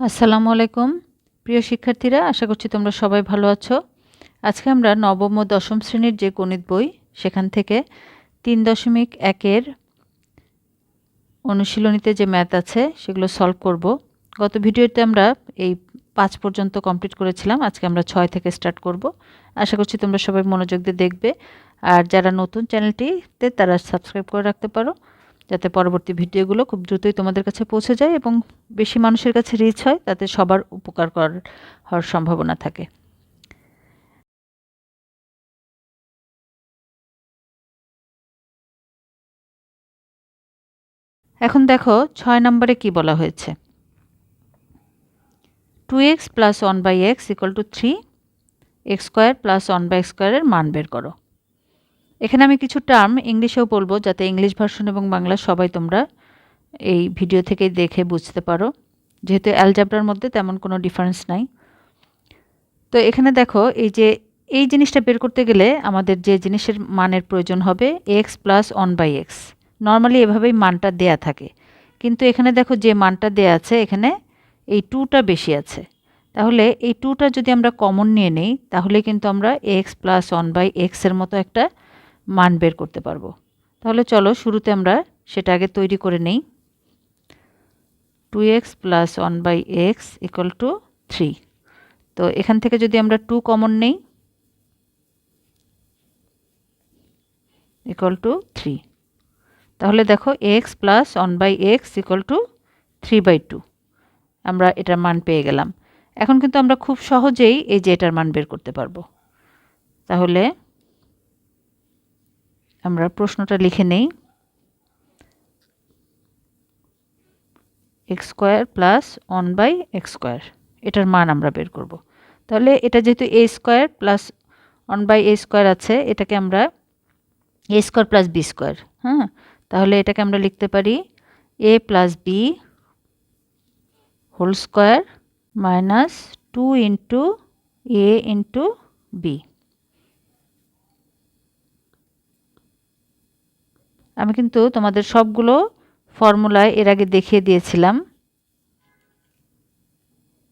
আসসালামু আলাইকুম। প্রিয় শিক্ষার্থীরা, আশা করছি তোমরা সবাই ভালো আছো। আজকে আমরা নবম ও দশম শ্রেণির যে গণিত বই, সেখান থেকে তিন দশমিক একের অনুশীলনীতে যে ম্যাথ আছে, সেগুলো সলভ করব। গত ভিডিওতে আমরা এই পাঁচ পর্যন্ত কমপ্লিট করেছিলাম, আজকে আমরা ছয় থেকে স্টার্ট করব। আশা করছি তোমরা সবাই মনোযোগ দিয়ে দেখবে। আর যারা নতুন চ্যানেলটিতে, তারা সাবস্ক্রাইব করে রাখতে পারো। যাতে পরবর্তী ভিডিওগুলো খুব দ্রুতই তোমাদের কাছে পৌঁছে যায় এবং বেশি মানুষের কাছে রিচ হয়, তাতে সবার উপকার করার হওয়ার সম্ভাবনা থাকে। এখন দেখো ছয় নম্বরে কি বলা হয়েছে। Two x plus one by x equal to three x square plus one by স্কোয়ারের মান বের করো। এখানে আমি কিছু টার্ম ইংলিশেও বলব যাতে ইংলিশ ভার্সন এবং বাংলা সবাই তোমরা এই ভিডিও থেকে দেখে বুঝতে পারো। যেহেতু অ্যালজাবরার মধ্যে তেমন কোনো ডিফারেন্স নাই। তো এখানে দেখো, এই যে, এই জিনিসটা বের করতে গেলে আমাদের যে জিনিসের মানের প্রয়োজন হবে x plus one by x normally এভাবেই মানটা দেয়া থাকে। কিন্তু এখানে দেখো যে মানটা দেয়া আছে, এখানে এই টুটা বেশি আছে। তাহলে এই টুটা যদি আমরা কমন নিয়ে নেই, তাহলে কিন্তু আমরা এক্স প্লাস ওয়ান বাই এক্সের মতো একটা মান বের করতে পারব। তাহলে চলো শুরুতে আমরা সেটা আগে তৈরি করে নেই। Two x plus one by x equal to three. তো এখান থেকে যদি আমরা টু কমন নেই, ইকুয়াল টু থ্রি। তাহলে দেখো x plus one by x equal to three by two. আমরা এটার মান পেয়ে গেলাম। এখন কিন্তু আমরা খুব সহজেই এই যে এটার মান বের করতে পারব। তাহলে আমরা প্রশ্নটা লিখে নেই। X square plus one by x square, এটার মান আমরা বের করব। তাহলে এটা যেহেতু a square plus one by a square আছে, এটাকে আমরা a square plus b square হ্যাঁ? তাহলে এটাকে আমরা লিখতে পারি a plus b whole square minus two into a into b. আমি কিন্তু তোমাদের সবগুলো ফর্মুলায় এর আগে দেখিয়ে দিয়েছিলাম।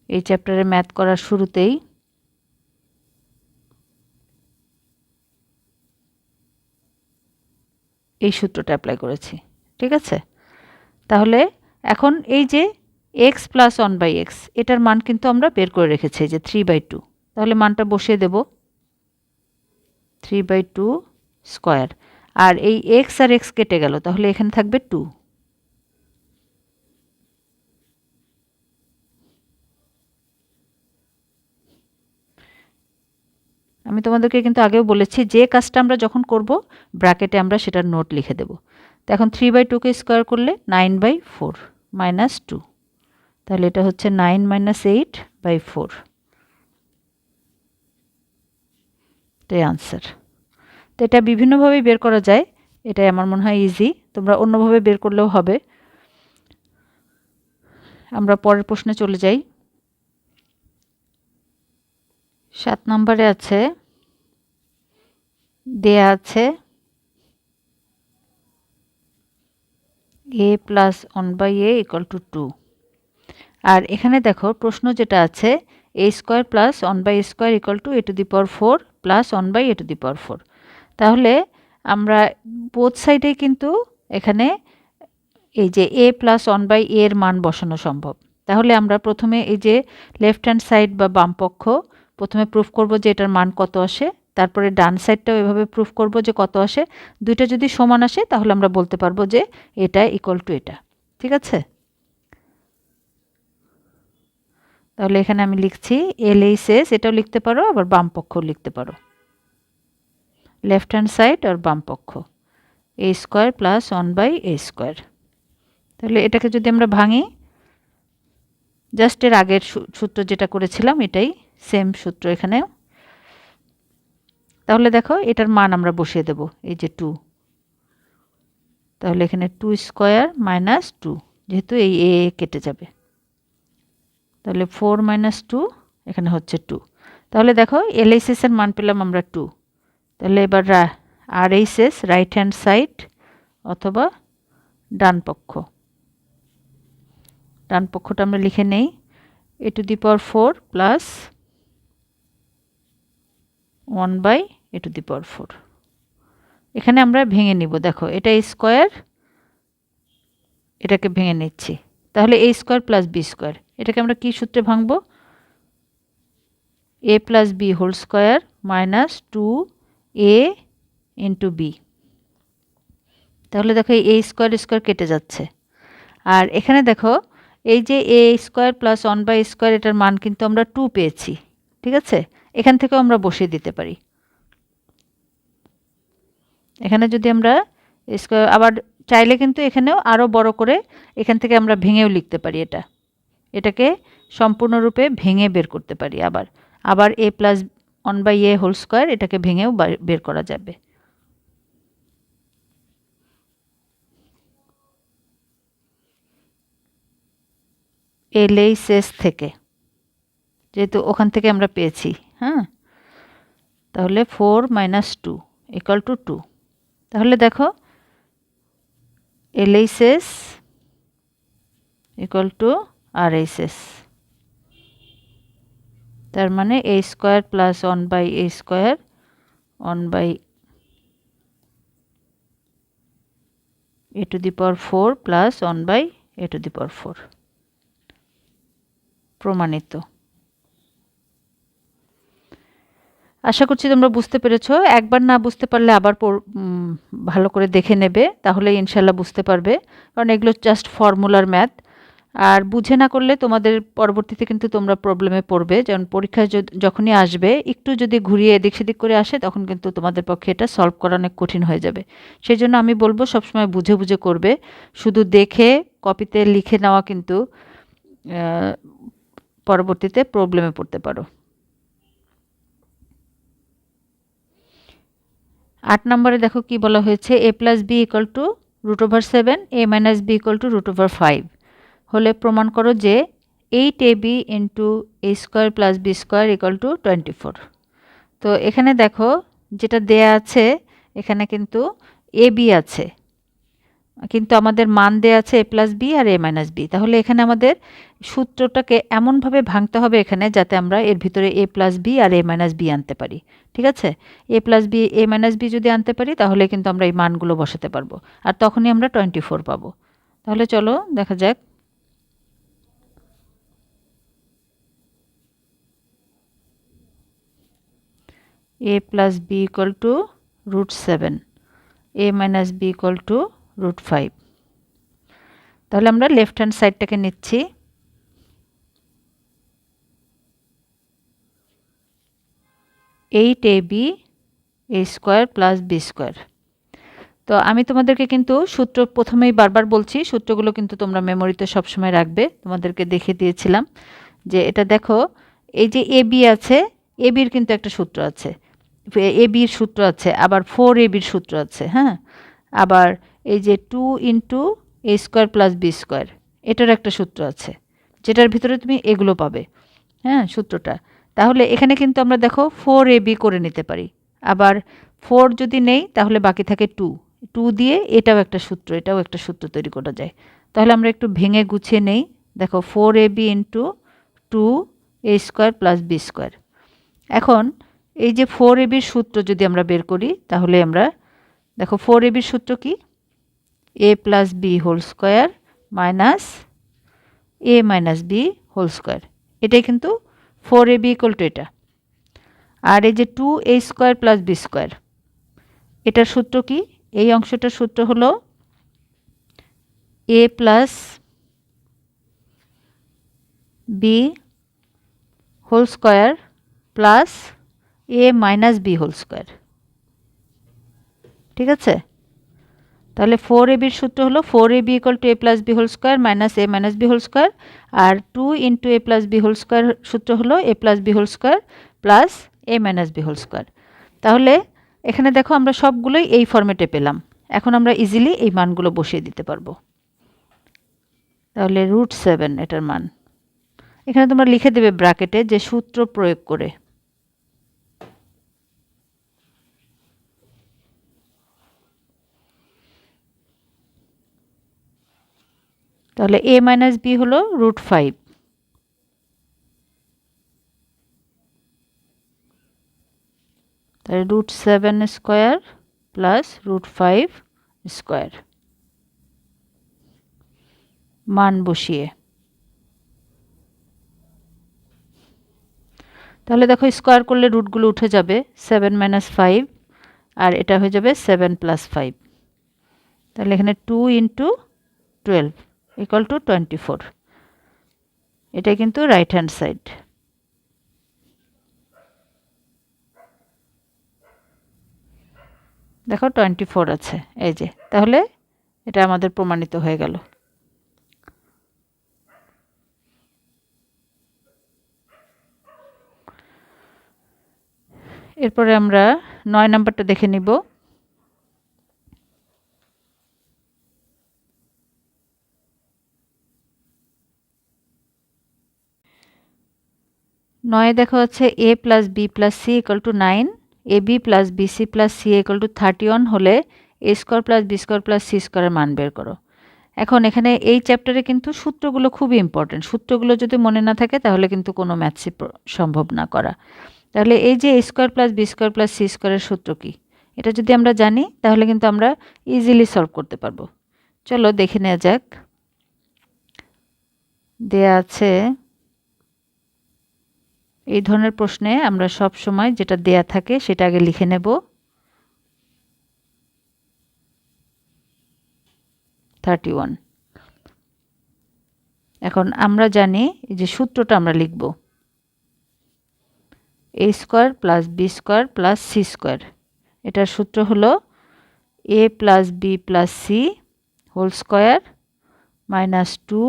এই চ্যাপ্টারে ম্যাথ করার শুরুতেই। এই সূত্রটা অ্যাপ্লাই করেছি, ঠিক আছে? তাহলে এখন এই যে x plus one by x এটার মান কিন্তু আমরা বের করে রেখেছি যে থ্রি বাই টু তাহলে মানটা বসিয়ে দেব। থ্রি বাই টু স্কোয়ার আর এই এক্স আর এক্স কেটে গেল, তাহলে এখানে থাকবে টু আমি তোমাদেরকে কিন্তু আগেও বলেছি, যে কাজটা আমরা যখন করব, ব্র্যাকেটে আমরা সেটার নোট লিখে দেব। তো এখন থ্রি বাই টুকে স্কোয়ার করলে nine by four minus two তাহলে এটা হচ্ছে nine minus eight by four এটাই আনসার তো এটা বিভিন্নভাবেই বের করা যায়। এটাই আমার মনে হয় ইজি তোমরা অন্যভাবে বের করলেও হবে। আমরা পরের প্রশ্নে চলে যাই। সাত নম্বরে আছে, দেয়া আছে a plus one by a equal to two আর এখানে দেখো, প্রশ্ন যেটা আছে a square plus one by square equal to a to the power four plus one by a to the power four তাহলে আমরা বোথ সাইডে কিন্তু এখানে এই যে এ প্লাস ওয়ান বাই এর মান বসানো সম্ভব। তাহলে আমরা প্রথমে এই যে লেফট হ্যান্ড সাইড বা বাম পক্ষ, প্রথমে প্রুফ করব যে এটার মান কত আসে, তারপরে ডান সাইডটাও এভাবে প্রুফ করব যে কত আসে। দুইটা যদি সমান আসে, তাহলে আমরা বলতে পারব যে এটা ইকুয়াল টু এটা। ঠিক আছে? তাহলে এখানে আমি লিখছি এল এস এটাও লিখতে পারো, আবার বাম পক্ষও লিখতে পারো। লেফট হ্যান্ড সাইড আর বাম পক্ষ? A square plus one by a square তাহলে এটাকে যদি আমরা ভাঙি জাস্ট এর আগের সূত্র যেটা করেছিলাম, এটাই সেম সূত্র এখানে। তাহলে দেখো, এটার মান আমরা বসিয়ে দেব, এই যে টু তাহলে এখানে টু স্কোয়ার মাইনাস টু যেহেতু এই এ কেটে যাবে। তাহলে ফোর মাইনাস টু এখানে হচ্ছে টু তাহলে দেখো এলএসএস এর মান পেলাম আমরা টু তাহলে এবার R H S right hand side অথবা ডান পক্ষ। ডান পক্ষটা আমরা লিখে নেই। A to the power four plus one by a to the power four এখানে আমরা ভেঙে নিব। দেখো, এটা স্কোয়ার এটাকে ভেঙে নিচ্ছি। তাহলে a square plus b square এটাকে আমরা কী সূত্রে ভাঙবো? A plus b whole square minus two a into b তাহলে দেখো এই স্কোয়ার স্কোয়ার কেটে যাচ্ছে। আর এখানে দেখো, এই যে a square plus one by square এটার মান কিন্তু আমরা টু পেয়েছি, ঠিক আছে? এখান থেকেও আমরা বসিয়ে দিতে পারি। এখানে যদি আমরা স্কোয়ার আবার চাইলে কিন্তু এখানেও আরও বড় করে এখান থেকে আমরা ভেঙেও লিখতে পারি এটা। এটাকে সম্পূর্ণরূপে ভেঙে বের করতে পারি আবার। আবার a plus one by a whole square এটাকে ভেঙেও বের করা যাবে। এলেই শেষ থেকে। যেহেতু ওখান থেকে আমরা পেয়েছি হ্যাঁ? তাহলে four minus two equal to two তাহলে দেখো LHS equal to R H S তার মানে a square plus one by a square one by a to the power four plus one by a to the power four প্রমাণিত। আশা করছি তোমরা বুঝতে পেরেছ। একবার না বুঝতে পারলে আবার ভালো করে দেখে নেবে তাহলে ইনশাল্লাহ বুঝতে পারবে। কারণ এগুলো জাস্ট ফর্মুলার ম্যাথ আর বুঝে না করলে তোমাদের পরবর্তীতে কিন্তু তোমরা প্রবলেমে পড়বে। যেমন পরীক্ষায় যখনই আসবে, একটু যদি ঘুরিয়ে এদিক সেদিক করে আসে, তখন কিন্তু তোমাদের পক্ষে এটা সলভ করা অনেক কঠিন হয়ে যাবে। সেই জন্য আমি বলব, সবসময় বুঝে বুঝে করবে। শুধু দেখে কপিতে লিখে নেওয়া কিন্তু পরবর্তীতে প্রবলেমে পড়তে পারো। আট নম্বরে দেখো কি বলা হয়েছে a plus b equal to root over seven a minus b equal to root over five হলে প্রমাণ করো যে eight a b into a square plus b square equal to twenty four তো এখানে দেখো যেটা দেয়া আছে, এখানে কিন্তু এ বি আছে। কিন্তু আমাদের মান দেওয়া আছে এ প্লাস বি আর এ মাইনাস বি। তাহলে এখানে আমাদের সূত্রটাকে এমনভাবে ভাঙতে হবে এখানে যাতে আমরা এর ভিতরে এ প্লাস বি আর এ মাইনাস বি আনতে পারি। ঠিক আছে? A plus B, A minus B যদি আনতে পারি, তাহলে কিন্তু আমরা এই মানগুলো বসাতে পারব। আর তখনই আমরা টোয়েন্টি ফোর পাবো। তাহলে চলো দেখা যাক A plus B equal to root seven A minus B equal to root five তাহলে আমরা লেফট হ্যান্ড সাইডটাকে নিচ্ছি। Eight A B A square plus B square তো আমি তোমাদেরকে কিন্তু সূত্র প্রথমেই বারবার বলছি, সূত্রগুলো কিন্তু তোমরা মেমোরিতে সবসময় রাখবে। তোমাদেরকে দেখে দিয়েছিলাম যে এটা দেখো, এই যে এ বি আছে এ বির কিন্তু একটা সূত্র আছে। এ বির সূত্র আছে, আবার ফোর এ বির সূত্র আছে হ্যাঁ? আবার এই যে two into A square plus B square এটার একটা সূত্র আছে, যেটার ভিতরে তুমি এগুলো পাবে হ্যাঁ সূত্রটা। তাহলে এখানে কিন্তু আমরা দেখো ফোর এ বি করে নিতে পারি, আবার ফোর যদি নেই, তাহলে বাকি থাকে টু টু দিয়ে এটাও একটা সূত্র, এটাও একটা সূত্র তৈরি করা যায়। তাহলে আমরা একটু ভেঙে গুছিয়ে নেই, দেখো four A B into two A square plus B square এখন এই যে ফোর এ বির সূত্র যদি আমরা বের করি, তাহলে আমরা, দেখো ফোর এবির সূত্র কি? A plus B whole square minus A minus B whole square এটাই কিন্তু four A B equal to এটা। আর এই যে two A square plus B square এটার সূত্র কি? এই অংশটার সূত্র হলো A plus B whole square plus A minus B whole square ঠিক আছে? তাহলে ফোর এ বির সূত্র হলো four A B equal to A plus B whole square minus A minus B whole square R two into A plus B whole square সূত্র হলো A plus B whole square plus A minus B whole square তাহলে এখানে দেখো আমরা সবগুলোই এই ফর্মেটে পেলাম। এখন আমরা ইজিলি এই মানগুলো বসিয়ে দিতে পারব। তাহলে রুট সেভেন এটার মান। এখানে তোমরা লিখে দেবে ব্র্যাকেটে যে সূত্র প্রয়োগ করে। তাহলে এ মাইনাস বি হলো রুট ফাইভ তাহলে root seven square plus root five square মান বসিয়ে। তাহলে দেখো স্কোয়ার করলে রুটগুলো উঠে যাবে সেভেন মাইনাস ফাইভ আর এটা হয়ে যাবে সেভেন প্লাস ফাইভ তাহলে এখানে two into twelve equal to twenty four এটা কিন্তু রাইট হ্যান্ড সাইড দেখো টোয়েন্টি ফোর আছে, এই যে। তাহলে এটা আমাদের প্রমাণিত হয়ে গেল। এরপরে আমরা নয় নাম্বারটা দেখে নিব। নয়ে দেখা হচ্ছে A plus B plus C equal to nine A B plus B C plus C equal to thirty one হলে A square plus B square plus C স্কোয়ারের মান বের করো। এখন এখানে এই চ্যাপ্টারে কিন্তু সূত্রগুলো খুবই ইম্পর্টেন্ট সূত্রগুলো যদি মনে না থাকে তাহলে কিন্তু কোনো ম্যাথসই সম্ভব না করা। তাহলে এই যে A square plus B square plus C স্কোয়ারের সূত্র কী? এটা যদি আমরা জানি তাহলে কিন্তু আমরা ইজিলি সলভ করতে পারব। চলো দেখে নেওয়া যাক। দেয়া আছে এই ধরনের প্রশ্নে আমরা সব সময় যেটা দেয়া থাকে সেটা আগে লিখে নেব। থার্টি ওয়ান এখন আমরা জানি যে সূত্রটা আমরা লিখব। A square plus B square plus C square এটার সূত্র হলো A plus B plus C whole square minus two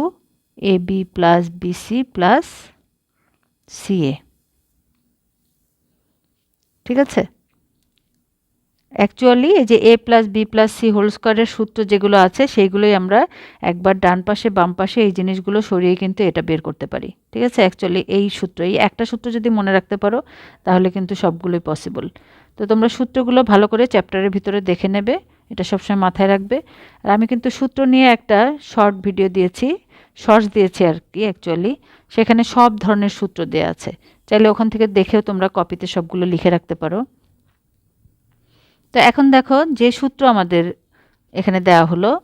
A B plus BC plus C A ঠিক আছে? অ্যাকচুয়ালি এই যে A plus B plus C whole স্কোয়ারের সূত্র যেগুলো আছে, সেইগুলোই আমরা একবার ডান পাশে, বাম পাশে এই জিনিসগুলো সরিয়ে কিন্তু এটা বের করতে পারি। ঠিক আছে? অ্যাকচুয়ালি এই সূত্র, এই একটা সূত্র যদি মনে রাখতে পারো, তাহলে কিন্তু সবগুলোই পসিবল তো তোমরা সূত্রগুলো ভালো করে চ্যাপ্টারের ভিতরে দেখে নেবে, এটা সবসময় মাথায় রাখবে। আর আমি কিন্তু সূত্র নিয়ে একটা শর্ট ভিডিও দিয়েছি শর্টস দিয়েছি আর কি অ্যাকচুয়ালি সেখানে সব ধরনের সূত্র দেওয়া আছে। চাইলে ওখান থেকে দেখেও তোমরা কপিতে সবগুলো লিখে রাখতে পারো। তো এখন দেখো যে সূত্র আমাদের এখানে দেওয়া হলো,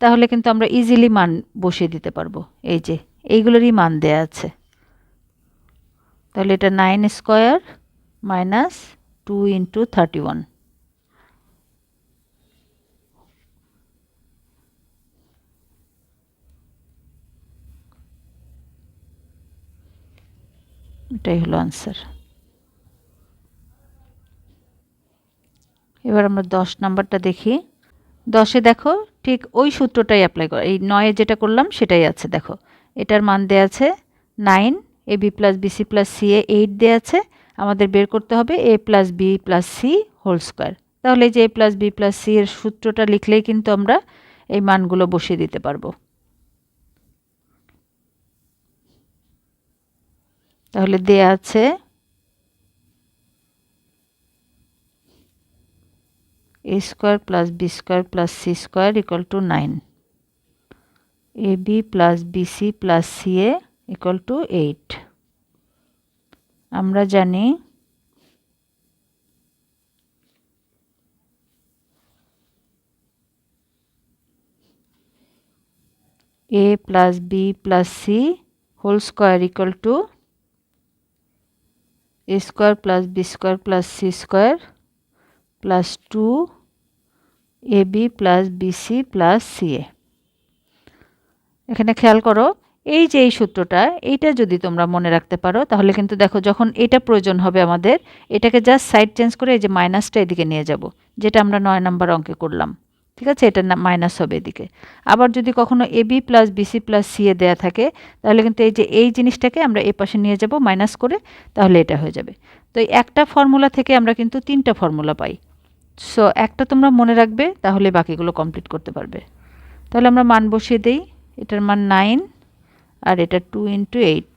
তাহলে কিন্তু আমরা ইজিলি মান বসিয়ে দিতে পারব। এই যে, এইগুলোরই মান দেয়া আছে। তাহলে এটা nine square minus two into thirty one এটাই হলো আনসার এবার আমরা দশ নাম্বারটা দেখি। দশে দেখো, ঠিক ওই সূত্রটাই অ্যাপ্লাই করো, এই নয়ে যেটা করলাম সেটাই আছে, দেখো। এটার মান দেওয়া আছে nine A B plus BC plus C A eight দেওয়া আছে, আমাদের বের করতে হবে A plus B plus C whole square তাহলে যে A plus B plus C এর সূত্রটা লিখলেই কিন্তু আমরা এই মানগুলো বসিয়ে দিতে পারব। তাহলে দেয়া আছে A square plus B square plus C square equal to nine A B plus BC plus C A equal to eight আমরা জানি A plus B plus C whole square equal to a square plus b square plus c square plus two A B plus BC plus CA এখানে খেয়াল করো, এই যে এই সূত্রটা, এইটা যদি তোমরা মনে রাখতে পারো, তাহলে কিন্তু দেখো যখন এটা প্রয়োজন হবে আমাদের, এটাকে জাস্ট সাইড চেঞ্জ করে এই যে মাইনাসটা এদিকে নিয়ে যাব, যেটা আমরা নয় নাম্বার অঙ্কে করলাম। ঠিক আছে? এটা না মাইনাস হবে এদিকে। আবার যদি কখনো A B plus BC plus C A দেওয়া থাকে, তাহলে কিন্তু এই যে এই জিনিসটাকে আমরা এ পাশে নিয়ে যাব মাইনাস করে, তাহলে এটা হয়ে যাবে। তো এই একটা ফর্মুলা থেকে আমরা কিন্তু তিনটা ফর্মুলা পাই। সো একটা তোমরা মনে রাখবে, তাহলে বাকিগুলো কমপ্লিট করতে পারবে। তাহলে আমরা মান বসিয়ে দিই। এটার মান নাইন আর এটা two into eight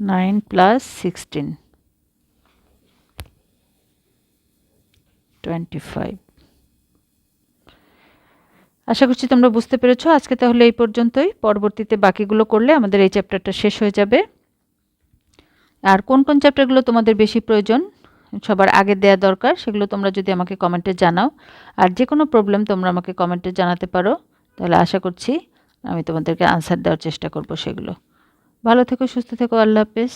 nine plus sixteen twenty five আশা করছি তোমরা বুঝতে পেরেছ। আজকে তাহলে এই পর্যন্তই। পরবর্তীতে বাকিগুলো করলে আমাদের এই চ্যাপ্টারটা শেষ হয়ে যাবে। আর কোন কোন চ্যাপ্টারগুলো তোমাদের বেশি প্রয়োজন, সবার আগে দেয়া দরকার, সেগুলো তোমরা যদি আমাকে কমেন্টে জানাও। আর যে কোনো প্রবলেম তোমরা আমাকে কমেন্টে জানাতে পারো। তাহলে আশা করছি আমি তোমাদেরকে আনসার দেওয়ার চেষ্টা করব সেগুলো। ভালো থেকো, সুস্থ থেকো, আল্লাহ হাফেজ।